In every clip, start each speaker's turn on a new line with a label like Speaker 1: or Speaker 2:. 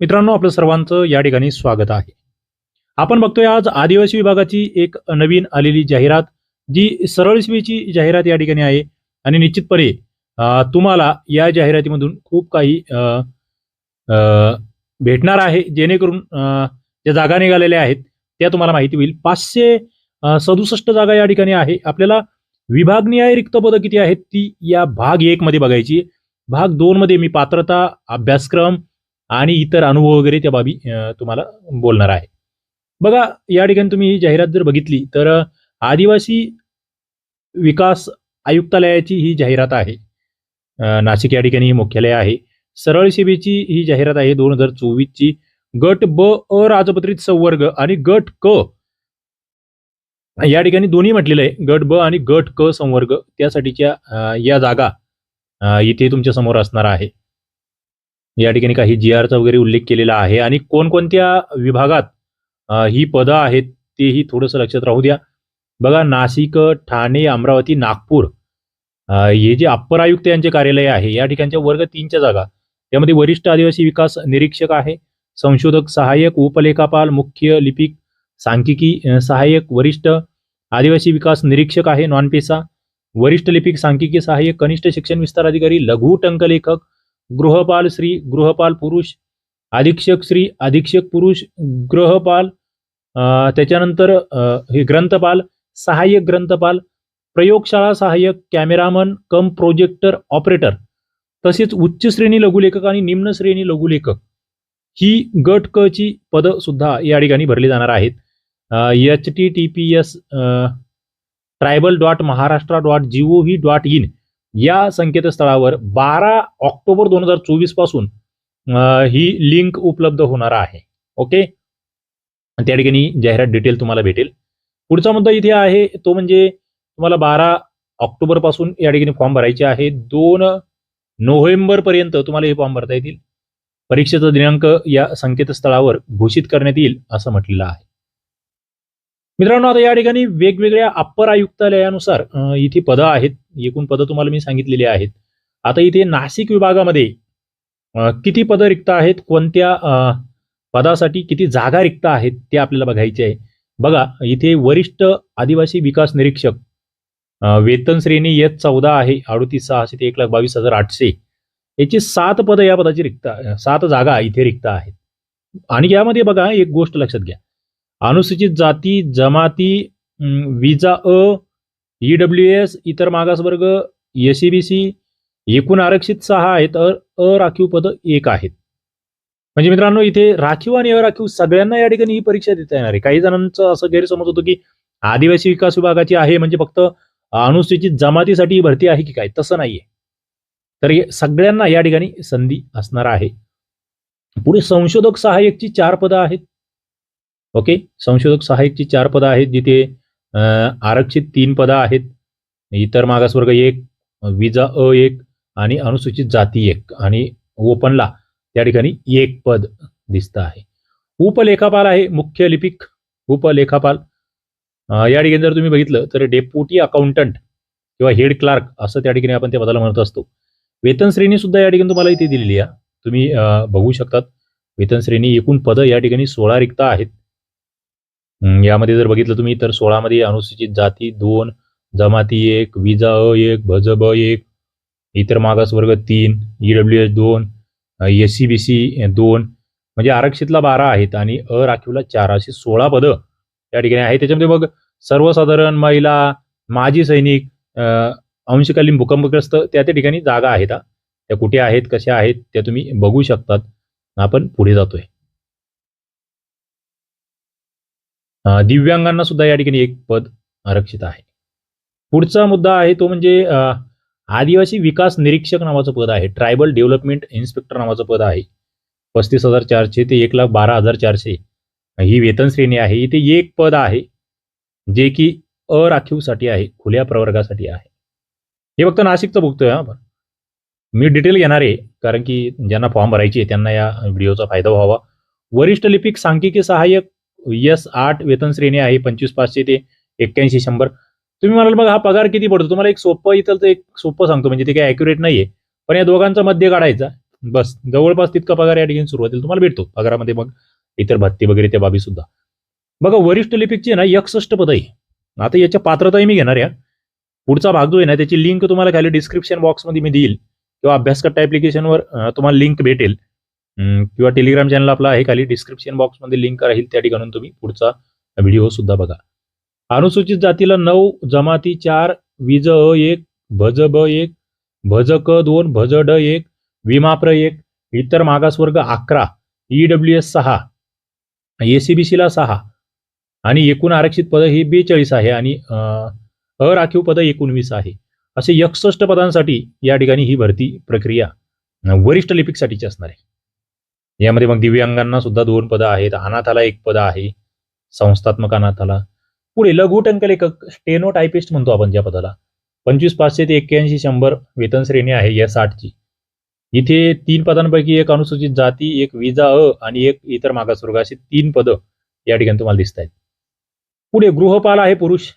Speaker 1: मित्रांनो आपलं सर्वांचं या ठिकाणी स्वागत आहे. आपण बघतोय आज आदिवासी विभागाची एक नवीन आलेली जाहिरात जी सरळ सेवेची जाहिरात या ठिकाणी आहे. आणि निश्चितपणे तुम्हाला या जाहिरातीमधून खूप काही अं, अं, भेटणार आहे जेणेकरून अं, ज्या जागा निघालेल्या आहेत त्या तुम्हाला माहिती होईल. पाचशे सदुसष्ट जागा या ठिकाणी आहे. आपल्याला विभागनिहाय रिक्त पदं किती आहेत ती या भाग एक मध्ये बघायची भाग दोन मध्ये मी पात्रता अभ्यासक्रम आणि इतर अनुभव वगैरे त्या बाबी तुम्हाला बोलणार आहे. बघा या ठिकाणी तुम्ही ही जाहिरात जर बघितली तर आदिवासी विकास आयुक्तालयाची ही जाहिरात आहे. नाशिक या ठिकाणी ही मुख्यालय आहे. सरळ सेवेची ही जाहिरात आहे दोन हजार चोवीसची. गट ब अराजपत्रित संवर्ग आणि गट क. या ठिकाणी दोन्ही म्हटलेलं आहे. गट ब आणि गट क संवर्ग. त्यासाठीच्या या जागा इथे तुमच्यासमोर असणार आहे. या ठिकाणी काही जी आरचा वगैरे उल्लेख केलेला आहे. आणि कोणकोणत्या विभागात ही पदं आहेत तेही थोडंसं लक्षात राहू द्या. बघा नाशिक ठाणे अमरावती नागपूर हे जे अप्पर आयुक्त यांचे कार्यालय आहे या ठिकाणच्या वर्ग तीनच्या जागा. त्यामध्ये वरिष्ठ आदिवासी विकास निरीक्षक आहे संशोधक सहाय्यक उपलेखापाल मुख्य लिपिक सांख्यिकी सहाय्यक वरिष्ठ आदिवासी विकास निरीक्षक आहे नॉन पेसा. वरिष्ठ लिपिक सांख्यिकी सहाय्यक कनिष्ठ शिक्षण विस्तार अधिकारी लघु टंकलेखक गृहपाल श्री गृहपाल पुरुष अधीक्षक श्री अधीक्षक पुरुष गृहपाल त्याच्यानंतर हे ग्रंथपाल सहाय्यक ग्रंथपाल प्रयोगशाळा सहाय्यक कॅमेरामन कम प्रोजेक्टर ऑपरेटर तसेच उच्च श्रेणी लघुलेखक आणि निम्न श्रेणी लघुलेखक ही गट क ची पदं सुद्धा या ठिकाणी भरली जाणार आहेत. H T T P S tribal dot Maharashtra dot G O V dot in या संकेतस्थळावर बारा ऑक्टोबर दोन हजार चोवीसपासून ही लिंक उपलब्ध होणार आहे. ओके? त्या ठिकाणी जाहिरात डिटेल तुम्हाला भेटेल. पुढचा मुद्दा इथे आहे तो म्हणजे तुम्हाला बारा ऑक्टोबरपासून या ठिकाणी फॉर्म भरायचे आहे. दोन नोव्हेंबर पर्यंत तुम्हाला हे फॉर्म भरता येतील. परीक्षेचा दिनांक या संकेतस्थळावर घोषित करण्यात येईल असं म्हटलेलं आहे. मित्रांनो आता या ठिकाणी वेगवेगळ्या अप्पर आयुक्तालयानुसार इथे पदं आहेत. एकूण पदं तुम्हाला मी सांगितलेली आहेत. आता इथे नाशिक विभागामध्ये किती पदं रिक्त आहेत? कोणत्या पदासाठी किती जागा रिक्त आहेत? ते आपल्याला बघायचे आहे. बघा इथे वरिष्ठ आदिवासी विकास निरीक्षक वेतन श्रेणी येत चौदा आहे अडुतीस सहाशे ते एक लाख बावीस हजार आठशे. याची सात पदं या पदाची रिक्त सात जागा इथे रिक्त आहेत. आणि यामध्ये बघा एक गोष्ट लक्षात घ्या. अनुसूचित जाती जमाती विजा अ ईडब्ल्यू एस इतर मागासवर्ग एसीबीसी एकूण आरक्षित सहा आहेत अ अराखीव पद एक आहेत. म्हणजे मित्रांनो इथे राखीव आणि अराखीव सगळ्यांना या ठिकाणी ही परीक्षा देता येणार आहे. काही जणांचं असं गैरसमज होतं की आदिवासी विकास विभागाची आहे म्हणजे फक्त अनुसूचित जमातीसाठी ही भरती आहे की काय? तसं नाहीये. तर सगळ्यांना या ठिकाणी संधी असणार आहे. पुढे संशोधक सहाय्यकची चार पदं आहेत. ओके? संशोधक सहाय्यकची चार पदं आहेत जिथे आरक्षित तीन पदं आहेत. इतर मागासवर्ग एक विजा अ एक आणि अनुसूचित जाती एक आणि ओपनला त्या ठिकाणी एक पद दिसतं आहे. उपलेखापाल आहे मुख्य लिपिक उपलेखापाल. या ठिकाणी जर तुम्ही बघितलं तर डेप्युटी अकाउंटंट किंवा हेड क्लार्क असं त्या ठिकाणी आपण त्या पदाला म्हणत असतो. वेतन श्रेणी सुद्धा या ठिकाणी तुम्हाला इथे दिलेली आहे. तुम्ही बघू शकतात. वेतन श्रेणी एकूण पदं या ठिकाणी सोळा रिक्त आहेत. यामध्ये जर बघितलं तुम्ही तर सोळामध्ये अनुसूचित जाती दोन जमाती एक विजा अ एक भज ब एक इतर मागासवर्ग तीन ईडब्ल्यू एस दोन एस सी बी सी दोन म्हणजे आरक्षितला बारा आहेत आणि अराखीवला चार अशी सोळा पदं त्या ठिकाणी आहेत. त्याच्यामध्ये बघ सर्वसाधारण महिला माजी सैनिक अंशकालीन भूकंपग्रस्त त्या त्या ठिकाणी जागा आहेत त्या कुठे आहेत कशा आहेत त्या तुम्ही बघू शकतात. आपण पुढे जातोय अ, दिव्यांगांना सुद्धा या ठिकाणी एक पद आरक्षित आहे. पुढचा मुद्दा आहे तो म्हणजे आदिवासी विकास निरीक्षक नावाचं पद आहे. ट्रायबल डेव्हलपमेंट इन्स्पेक्टर नावाचं पद आहे. पस्तीस हजार चारशे ते एक लाख बारा हजार चारशे. ही वेतन श्रेणी आहे. इथे एक पद आहे जे की अराखीवसाठी आहे खुल्या प्रवर्गासाठी आहे. हे फक्त नाशिकचं बघतोय हा आपण मी डिटेल घेणार आहे कारण की ज्यांना फॉर्म भरायची आहे त्यांना या व्हिडिओचा फायदा व्हावा. वरिष्ठ लिपिक सांख्यिकी सहाय्यक यस आठ वेतन श्रेणी आहे पंचवीस पाचशे ते एक्क्याऐंशी शंभर. तुम्ही म्हणाल बघा हा पगार किती पडतो? तुम्हाला एक सोपं इथं एक सोपं सांगतो म्हणजे ते काही अॅक्युरेट नाहीये. पण या दोघांचा मध्य काढायचा. बस जवळपास तितका पगार या ठिकाणी सुरुवातीला तुम्हाला भेटतो. पगारामध्ये मग इतर भत्ते वगैरे त्या बाबी सुद्धा. बघा वरिष्ठ लिपिकची ना एकसष्ट पद आहे आता याच्या पात्रताही मी घेणार या. पुढचा भाग जो आहे ना त्याची लिंक तुम्हाला खाली डिस्क्रिप्शन बॉक्समध्ये मी देईल. किंवा अभ्यासकट्टा ऍप्लिकेशनवर तुम्हाला लिंक भेटेल. किंवा टेलिग्राम चॅनल आपला आहे खाली. डिस्क्रिप्शन बॉक्समध्ये लिंक राहील त्या ठिकाणून तुम्ही पुढचा व्हिडिओ सुद्धा बघा. अनुसूचित जातीला नऊ जमाती चार विज अ एक भज ब एक भज क दोन भज ड एक विमाप्र एक इतर मागासवर्ग अकरा ईडब्ल्यू एस सहा एसीबीसीला सहा आणि एकूण आरक्षित पद ही बेचाळीस आहे आणि अराखीव पद एकोणवीस आहे. असे एकसष्ट पदांसाठी या ठिकाणी ही भरती प्रक्रिया वरिष्ठ लिपिकसाठीची असणार आहे. यामध्ये मग दिव्यांगांना सुद्धा दोन पदं आहेत. अनाथाला एक पद आहे. संस्थात्मक अनाथाला. पुढे लघु टंकलेखक स्टेनो टायपिस्ट म्हणतो आपण ज्या पदाला. पंचवीस पाचशे ते एक्क्याऐंशी शंभर वेतन श्रेणी आहे या साठची. इथे तीन पदांपैकी एक अनुसूचित जाती एक विजा अ आणि एक इतर मागासवर्ग अशी तीन पदं या ठिकाणी तुम्हाला दिसत आहेत. पुढे गृहपाल आहे पुरुष.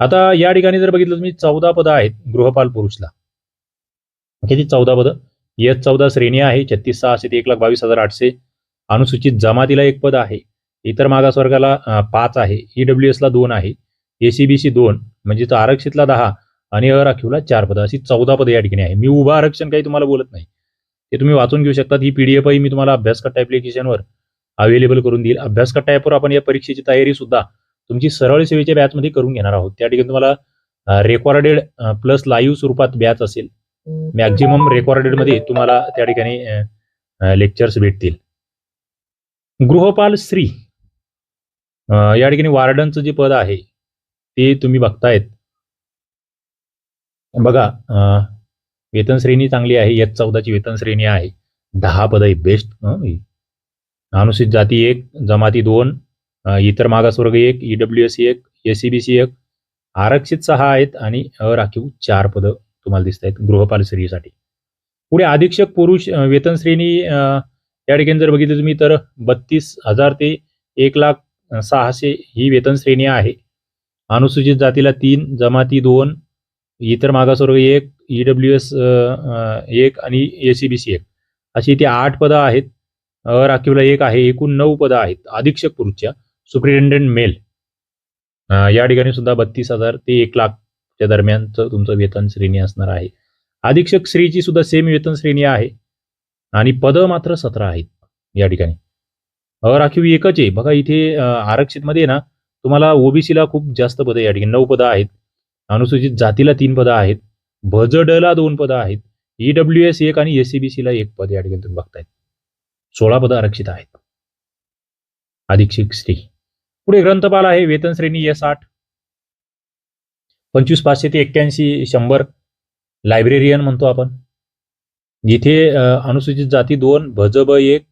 Speaker 1: आता या ठिकाणी जर बघितलं तुम्ही चौदा पदं आहेत गृहपाल पुरुषला. किती चौदा पदं. एस चौदा श्रेणी आहे छत्तीस सहाशे ते एक लाख बावीस हजार आठशे अनुसूचित जमातीला एक पद आहे. इतर मागासवर्गाला पाच आहे. ईडब्ल्यू एसला दोन आहे. एसीबीसी दोन म्हणजे आरक्षितला दहा आणि अराखीवला चार पदं. अशी चौदा पदं या ठिकाणी आहे. मी उभा आरक्षण काही तुम्हाला बोलत नाही. ते तुम्ही वाचून घेऊ शकतात. ही पीडीएफही मी तुम्हाला अभ्यासकट्टा ॲप्लिकेशनवर अवेलेबल करून देईल. अभ्यासकट्टा ॲपवर आपण या परीक्षेची तयारी सुद्धा तुमची सरळ सेवेच्या बॅचमध्ये करून घेणार आहोत. त्या ठिकाणी तुम्हाला रेकॉर्डेड प्लस लाईव्ह स्वरूपात बॅच असेल. मॅक्झिमम रेकॉर्डेडमध्ये तुम्हाला त्या ठिकाणी लेक्चर्स भेटतील. गृहपाल श्री या ठिकाणी वार्डनचं जे पद आहे ते तुम्ही बघतायत. बघा वेतन श्रेणी चांगली आहे एक चौदाची वेतन श्रेणी आहे. दहा पद आहे बेस्ट अनुसूचित जाती एक जमाती दोन इतर मागासवर्ग एक ईडब्ल्यू एस एक एसीबीसी एक. आरक्षित सहा आहेत आणि अराखीव चार पद तुम्हाला दिसत आहेत गृहपाल श्रीसाठी पुढे अधीक्षक पुरुष वेतन श्रेणी या ठिकाणी जर बघितलं तुम्ही तर बत्तीस हजार ते एक लाख सहाशे ही वेतन श्रेणी आहे. अनुसूचित जातीला तीन जमाती दोन इतर मागासवर्ग एक ईडब्ल्यू एस एक आणि एसीबीसी एक. अशी इथे आठ पदं आहेत. राखीवला एक आहे एकूण नऊ पदं आहेत. अधीक्षक पुरुषच्या सुप्रिटेंडेंट मेल. या ठिकाणी सुद्धा बत्तीस हजार ते एक लाख त्या दरम्यानचं तुमचं वेतन श्रेणी असणार आहे. अधीक्षक श्रीची सुद्धा सेम वेतन श्रेणी आहे. आणि पदं मात्र सतरा आहेत या ठिकाणी. अराखीव एकच आहे. बघा इथे आरक्षित मध्ये ना तुम्हाला ओबीसीला खूप जास्त पदं या ठिकाणी. नऊ पदं आहेत. अनुसूचित जातीला तीन पदं आहेत. भजडला दोन पदं आहेत. ईडब्ल्यू एस एक आणि एसीबीसीला एक पद या ठिकाणी तुम्ही बघतायत सोळा पदं आरक्षित आहेत. अधीक्षक श्री. पुढे ग्रंथपाल आहे. वेतन श्रेणी एस आठ. पंचवीस पाचशे ते एक्क्याऐंशी शंभर लायब्रेरियन म्हणतो आपण. जिथे अनुसूचित जाती दोन भजब एक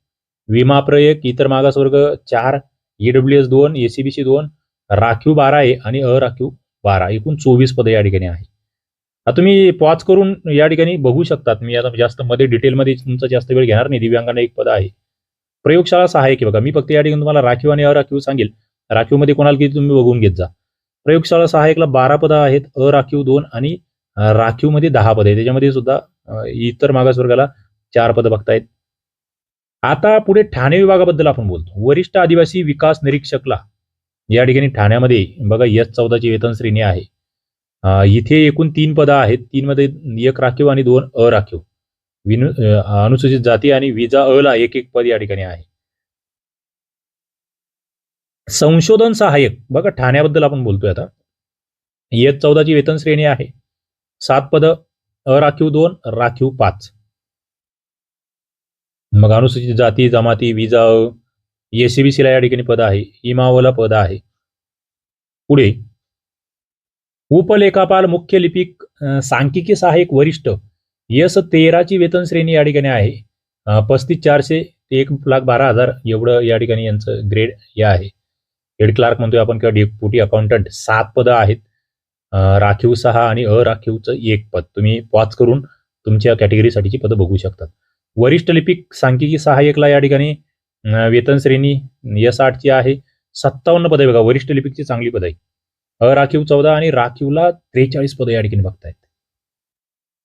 Speaker 1: विमाप्र एक इतर मागासवर्ग चार ईडब्ल्यू एस दोन एसीबीसी दोन राखीव बारा आहे आणि अराखीव बारा. एकूण चोवीस पदं या ठिकाणी आहे आता तुम्ही पॉज करून या ठिकाणी बघू शकतात. मी आता जास्त मध्ये डिटेलमध्ये तुमचा जास्त वेळ घेणार नाही. दिव्यांगांना एक पद आहे. प्रयोगशाळा सहाय्यक आहे बघा. मी फक्त या ठिकाणी तुम्हाला राखीव आणि अराखीव सांगेल. राखीवमध्ये कोणाला किती तुम्ही बघून घेत जा. प्रयोगशाळा सहाय्यकला बारा पदं आहेत. अ राखीव दोन आणि राखीव राखीवमध्ये दहा पदं आहेत. त्याच्यामध्ये सुद्धा इतर इतर मागासवर्गाला चार पदं बघतायत. आता पुढे ठाणे विभागाबद्दल आपण बोलतो. वरिष्ठ आदिवासी विकास निरीक्षकला या ठिकाणी ठाण्यामध्ये बघा यस चौदाची वेतन श्रेणी आहे. इथे एकूण तीन पदं आहेत. तीन मध्ये एक राखीव आणि दोन अराखीव. विनु अनुसूचित जाती आणि विजा अ ला एक एक पद या ठिकाणी आहे. संशोधन सहाय्यक बघा ठाण्याबद्दल आपण बोलतोय आता. एस चौदाची वेतन श्रेणी आहे. सात पद अराखीव दोन राखीव पाच. मग अनुसूचित जाती जमाती विजा एसीबीसीला या ठिकाणी पद आहे. इमावला पद आहे. पुढे उपलेखापाल मुख्य लिपिक सांख्यिकी सहाय्यक वरिष्ठ यस तेराची वेतन श्रेणी या ठिकाणी आहे. पस्तीस चारशे ते एक लाख बारा हजार एवढं या ठिकाणी यांचं ग्रेड हे आहे. हेड क्लार्क म्हणतोय आपण किंवा डेप्युटी अकाउंटंट सात पदं आहेत. राखीव सहा आणि अराखीवचं एक पद. तुम्ही वाच करून तुमच्या कॅटेगरीसाठीची पदं बघू शकतात. वरिष्ठ लिपिक सांख्यिकी सहाय्यकला या ठिकाणी वेतन श्रेणी एस आठची आहे. सत्तावन्न पदं बघा वरिष्ठ लिपिकची चांगली पद आहे अराखीव चौदा आणि राखीवला त्रेचाळीस पदं या ठिकाणी बघतायत.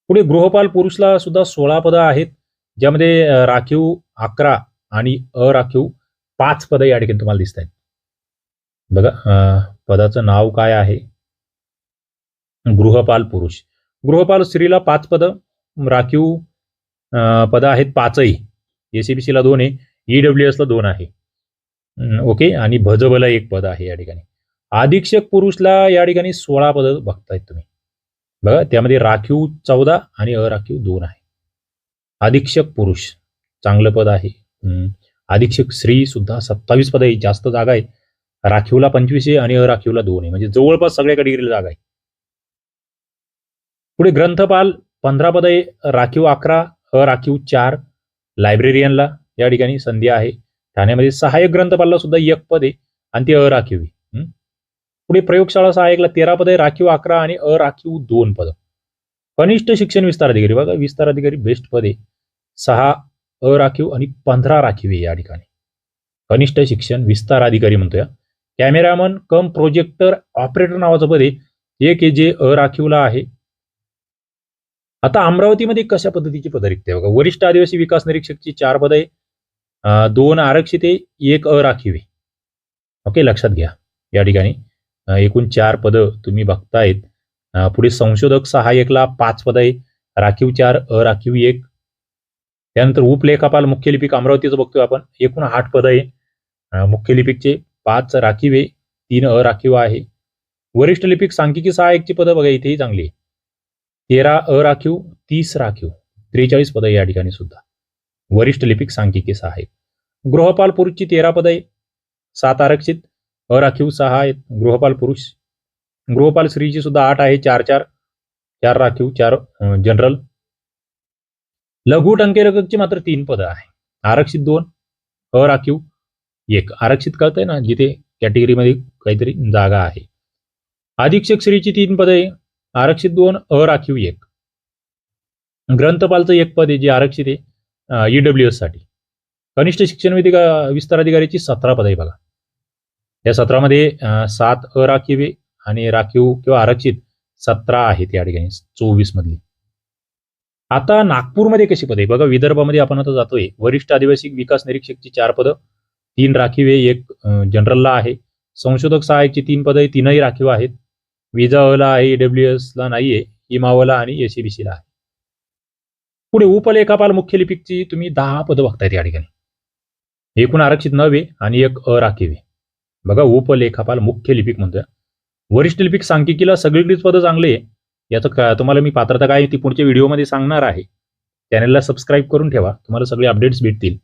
Speaker 1: पुढे गृहपाल पुरुषला सुद्धा सोळा पदं आहेत ज्यामध्ये राखीव अकरा आणि अराखीव पाच पदं या ठिकाणी तुम्हाला दिसत आहेत बघा पदाचं नाव काय आहे? गृहपाल पुरुष. गृहपाल स्त्रीला पाच पदं राखीव अ, पदं आहेत पाचही. एसीबीसीला दोन आहे ईडब्ल्यू एसला दोन आहे. ओके आणि भजबला एक पद आहे या ठिकाणी. अधीक्षक पुरुषला या ठिकाणी सोळा पदं बघतायत तुम्ही. बघा त्यामध्ये राखीव चौदा आणि अराखीव दोन आहे. अधीक्षक पुरुष चांगलं पद आहे. हम्म, अधीक्षक स्त्री सुद्धा सत्तावीस पद आहे जास्त जागा आहे राखीवला पंचवीस आहे आणि अराखीवला दोन आहे. म्हणजे जवळपास सगळ्या कॅटेगरीला जागा आहे. पुढे ग्रंथपाल पंधरा पद आहे राखीव अकरा अराखीव चार लायब्रेरियनला या ठिकाणी संधी आहे. ठाण्यामध्ये सहाय्यक ग्रंथपालला सुद्धा एक पद आहे आणि ती अराखीव आहे. पुढे प्रयोगशाळा सहाय्यकला तेरा पद आहे राखीव अकरा आणि अराखीव दोन पद. कनिष्ठ शिक्षण विस्तार अधिकारी. बघा विस्तार अधिकारी बेस्ट पद आहे. सहा अराखीव आणि पंधरा राखीव आहे या ठिकाणी. कनिष्ठ शिक्षण विस्तार अधिकारी म्हणतोया कॅमेरामन कम प्रोजेक्टर ऑपरेटर नावाचं पद आहे. एक आहे जे अराखीवला आहे. आता अमरावतीमध्ये कशा पद्धतीची पद रिक्त आहे? बघा वरिष्ठ आदिवासी विकास निरीक्षकची चार पद आहे. दोन आरक्षित आहे एक अराखीव आहे. ओके लक्षात घ्या. या ठिकाणी एकूण चार पदं तुम्ही बघतायत. पुढे संशोधक सहाय्यकला पाच पद आहे. राखीव चार अराखीव एक. त्यानंतर उपलेखापाल मुख्य लिपिक अमरावतीचं बघतोय आपण. एकूण आठ पद आहे. अं, मुख्य लिपिकचे पाच राखीवे तीन अराखीव आहे. वरिष्ठ लिपिक सांख्यिकी सहाय्यकची पदं बघा इथेही चांगली आहे. तेरा अराखीव तीस राखीव त्रेचाळीस पदं या ठिकाणी सुद्धा. वरिष्ठ लिपिक सांख्यिकी सहा आहेत. गृहपाल पुरुषची तेरा पदं आहे सात आरक्षित अराखीव सहा आहेत. गृहपाल पुरुष गृहपाल स्त्रीची सुद्धा आठ आहे चार चार चार राखीव चार जनरल. लघु टंकेलकची मात्र तीन पदं आहे. आरक्षित दोन अराखीव एक आरक्षित कळतंय ना जिथे कॅटेगरीमध्ये काहीतरी जागा आहे. अधीक्षक श्रीची तीन पद आहे आरक्षित दोन अराखीव एक. ग्रंथपालचं एक पद आहे जे आरक्षित आहे ईडब्ल्यू एससाठी. कनिष्ठ शिक्षण विधी विस्तार अधिकारीची सतरा पद आहे बघा. या सतरामध्ये सात अराखीव आहे आणि राखीव किंवा आरक्षित सतरा आहेत या ठिकाणी चोवीस मधली. आता नागपूरमध्ये कशी पदे बघा विदर्भामध्ये आपण आता जातोय. वरिष्ठ आदिवासी विकास निरीक्षकची चार पदं तीन राखीव हे एक जनरलला आहे. संशोधक सहाय्यकची तीन पदं आहे तीनही राखीव आहेत. विजावला आहे ईडब्ल्यू एसला नाहीये इमावला आणि एसीबीसीला आहे. पुढे उपलेखापाल मुख्य लिपिकची तुम्ही दहा पदं बघतायत या ठिकाणी. एकूण आरक्षित नव्हे आणि एक अराखीव आहे. बघा उपलेखापाल मुख्य लिपिक म्हणतोय. वरिष्ठ लिपिक सांख्यिकीला सगळीकडेच पदं चांगले आहे. याचं का तुम्हाला मी पात्रता काय आहे ती पुढच्या व्हिडिओमध्ये सांगणार आहे. चॅनलला सबस्क्राईब करून ठेवा. तुम्हाला सगळे अपडेट्स भेटतील.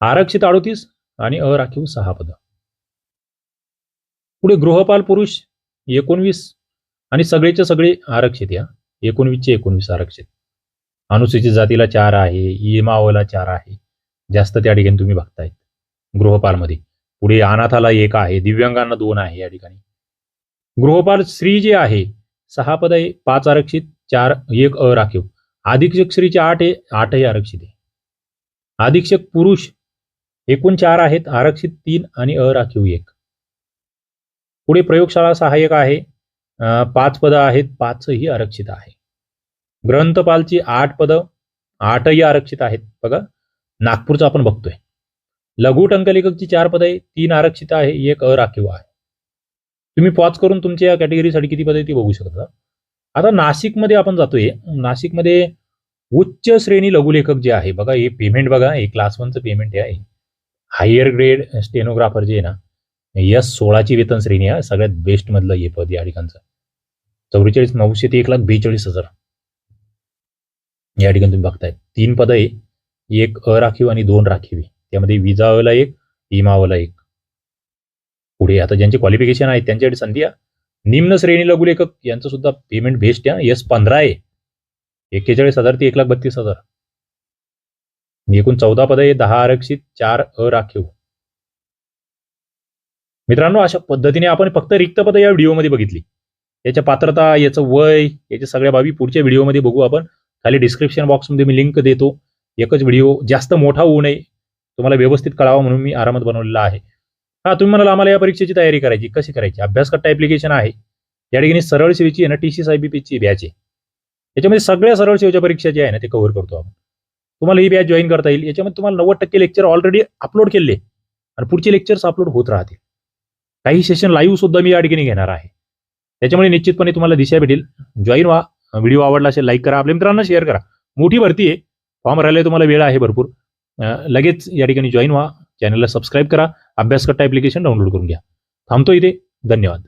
Speaker 1: आरक्षित अडोतीस आणि अराखीव सहा पद. पुढे गृहपाल पुरुष एकोणवीस आणि सगळेचे सगळे आरक्षित या. एकोणवीसचे एकोणवीस आरक्षित. अनुसूचित जातीला चार आहे इमावला चार आहे. जास्त त्या ठिकाणी तुम्ही बघतायत. गृहपालमध्ये. पुढे अनाथाला एक आहे दिव्यांगांना दोन आहे या ठिकाणी. गृहपाल स्त्री जे आहे सहा पद आहे पाच आरक्षित चार एक अराखीव. अधीक्षक स्त्रीचे आठ आहे आठही आरक्षित आहे. अधीक्षक पुरुष एकूण चार आहेत आरक्षित तीन आणि अराखीव एक. पुढे प्रयोगशाळा सहाय्यक आहे. पाच पदं आहेत पाचही आरक्षित आहे. ग्रंथपालची आठ पदं आठही आरक्षित आहेत. बघा नागपूरचं आपण बघतोय. लघु टंकलेखकची चार पदं आहे तीन आरक्षित आहे एक अराखीव आहे. तुम्ही पॉज करून तुमच्या या कॅटेगरीसाठी किती पदं आहे ती बघू शकता. आता नाशिकमध्ये आपण जातोय. नाशिकमध्ये उच्च श्रेणी लघुलेखक जे आहे बघा हे पेमेंट बघा हे क्लास वनचं पेमेंट आहे. हायर ग्रेड स्टेनोग्राफर जे आहे ना यस सोळाची वेतन श्रेणी आहे सगळ्यात बेस्ट मधलं हे पद या ठिकाणचं. चौवेचाळीस नऊशे ते एक लाख बेचाळीस हजार. या ठिकाणी तुम्ही बघताय. तीन पद आहे. एक अराखीव आणि दोन राखीव. त्यामध्ये विजावाला एक इमावला एक. पुढे आता ज्यांचे क्वालिफिकेशन आहे त्यांच्यासाठी संधी आहे. निम्न श्रेणी लघुलेखक यांचं सुद्धा पेमेंट बेस्ट आहे. यस पंधरा आहे. एक्केचाळीस हजार ते एक लाख बत्तीस हजार. एकूण चौदा पद आहे दहा आरक्षित चार अराखीव. मित्रांनो अशा पद्धतीने आपण फक्त रिक्त पद या व्हिडिओमध्ये बघितली. याच्या पात्रता याचं वय याच्या सगळ्या बाबी पुढच्या व्हिडिओमध्ये बघू आपण. खाली डिस्क्रिप्शन बॉक्समध्ये मी लिंक देतो. एकच व्हिडिओ जास्त मोठा होऊ नये. तुम्हाला व्यवस्थित कळावा म्हणून मी आरामात बनवलेला आहे. हा तुम्ही म्हणाल आम्हाला या परीक्षेची तयारी करायची. कशी करायची? अभ्यासकट्टा ऍप्लिकेशन आहे. या ठिकाणी सरळ सेवेची आहे ना टी सी साय पीची बॅच आहे. याच्यामध्ये सगळ्या सरळ सेवेच्या परीक्षा ज्या आहे ना ते कव्हर करतो आपण. तुम्हाला ही बॅच जॉईन करता येईल. याच्यामध्ये तुम्हाला नव्वद टक्के लेक्चर ऑलरेडी अपलोड केले आणि पुढचे लेक्चर्स अपलोड होत राहतील. काही सेशन लाईव्ह सुद्धा मी या ठिकाणी घेणार आहे. त्याच्यामुळे निश्चितपणे तुम्हाला दिशा भेटेल. जॉईन व्हा. व्हिडिओ आवडला असेल लाईक करा. आपल्या मित्रांना शेअर करा. मोठी भरती आहे. फॉर्म राहिले तुम्हाला वेळ आहे भरपूर. लगेच या ठिकाणी जॉईन व्हा. चॅनलला सबस्क्राईब करा. अभ्यास ऍप्लिकेशन ॲप्लिकेशन डाउनलोड करून घ्या. थांबतो इथे. धन्यवाद.